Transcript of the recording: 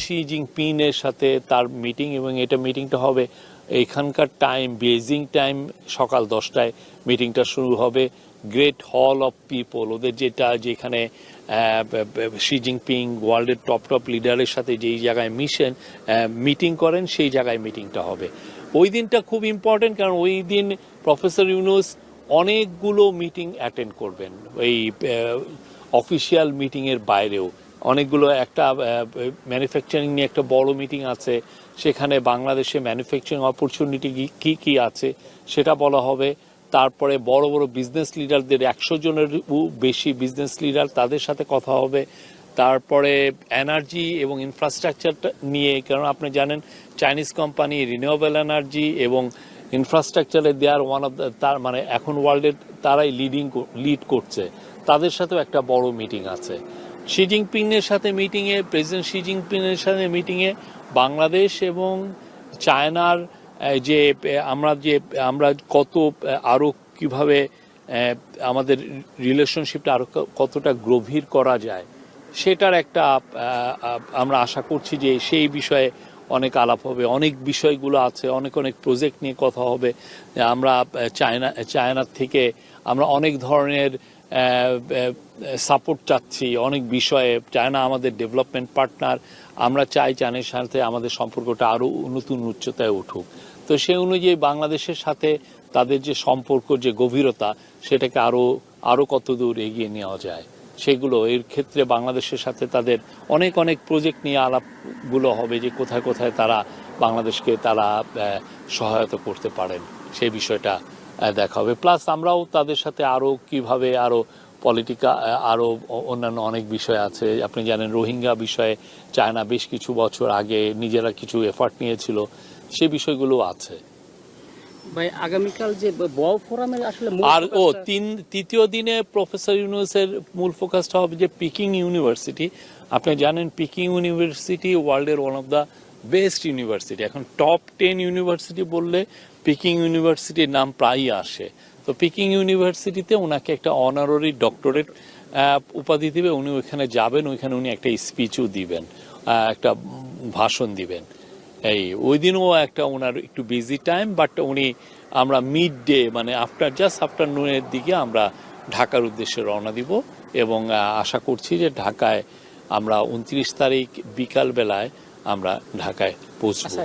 She জিনপিংয়ের সাথে তার meeting এবং এটা মিটিংটা হবে এখানকার টাইম বেজিং টাইম সকাল দশটায় মিটিংটা শুরু হবে। গ্রেট হল অফ পিপল ওদের যেটা যেখানে শি জিনপিং ওয়ার্ল্ডের টপ টপ লিডারের সাথে যেই জায়গায় মিশন মিটিং করেন, সেই জায়গায় মিটিংটা হবে। ওই দিনটা খুব ইম্পর্টেন্ট কারণ ওই দিন প্রফেসর ইউনুস অনেকগুলো মিটিং অ্যাটেন্ড করবেন। এই অফিসিয়াল মিটিংয়ের বাইরেও। অনেকগুলো একটা ম্যানুফ্যাকচারিং নিয়ে একটা বড় মিটিং আছে। সেখানে বাংলাদেশে ম্যানুফ্যাকচারিং অপরচুনিটি কি কি আছে সেটা বলা হবে। তারপরে বড় বড় বিজনেস লিডারদের একশো জনের বেশি বিজনেস লিডার তাদের সাথে কথা হবে। তারপরে এনার্জি এবং ইনফ্রাস্ট্রাকচারটা নিয়ে, কারণ আপনি জানেন চাইনিজ কোম্পানি রিনিউয়েবল এনার্জি এবং ইনফ্রাস্ট্রাকচারে দেয়ার ওয়ান অফ তার মানে এখন ওয়ার্ল্ডের তারাই লিডিং লিড করছে। তাদের সাথেও একটা বড় মিটিং আছে। শি জিনপিংয়ের সাথে মিটিংয়ে প্রেসিডেন্ট শি জিনপিংয়ের সাথে মিটিংয়ে বাংলাদেশ এবং চায়নার যে আমরা যে, আমরা কত আরও আরও কীভাবে আমাদের রিলেশনশিপটা আরও কতটা গভীর করা যায়, সেটার একটা আমরা আশা করছি যে সেই বিষয়ে অনেক আলাপ হবে, অনেক বিষয়গুলো আছে, অনেক অনেক প্রজেক্ট নিয়ে কথা হবে। আমরা চায়না চায়নার থেকে আমরা অনেক ধরনের সাপোর্ট চাচ্ছি, অনেক বিষয়ে। চায়না আমাদের ডেভেলপমেন্ট পার্টনার আমরা চাই চায়নার সাথে আমাদের সম্পর্কটা আরও নতুন উচ্চতায় উঠুক। তো সেই অনুযায়ী বাংলাদেশের সাথে তাদের যে সম্পর্ক, যে গভীরতা, সেটাকে আরও আরও কত দূর এগিয়ে নেওয়া যায়। সেগুলো এর ক্ষেত্রে বাংলাদেশের সাথে তাদের অনেক অনেক প্রজেক্ট নিয়ে আলাপগুলো হবে যে কোথায় কোথায় তারা বাংলাদেশকে তারা সহায়তা করতে পারেন। সেই বিষয়টা দেখা হবে। প্লাস আমরাও তাদের সাথে আরও কীভাবে আরও পলিটিকা আরও অন্যান্য অনেক বিষয় আছে। আপনি জানেন রোহিঙ্গা বিষয়ে চায়না বেশ কিছু বছর আগে নিজেরা কিছু এফার্ট নিয়েছিল। সে বিষয়গুলো আছে। ভাই আগামীকাল যে বউ ফোরামের আসলে আর ও তিন তৃতীয় দিনে প্রফেসর ইউনুসের মূল ফোকাসটা হবে যে পিকিং ইউনিভার্সিটি আপনি জানেন পিকিং ইউনিভার্সিটি ওয়ার্ল্ডের one of the best university এখন টপ টেন ইউনিভার্সিটি বললে পিকিং ইউনিভার্সিটির নাম প্রায়ই আসে। তো পিকিং ইউনিভার্সিটিতে ওনাকে একটা অনাররি ডক্টরেট উপাধি দিবে। উনি ওইখানে যাবেন। ওইখানে উনি একটা স্পিচও দিবেন একটা ভাষণ দিবেন। এই ওই দিনও একটা ওনার একটু বিজি টাইম বাট উনি আমরা মিড ডে মানে আফটার জাস্ট আফটারনুনের দিকে আমরা ঢাকার উদ্দেশ্যে রওনা দিব এবং আশা করছি যে ঢাকায় আমরা উনত্রিশ তারিখ বিকাল বেলায় আমরা ঢাকায় পৌঁছব। আচ্ছা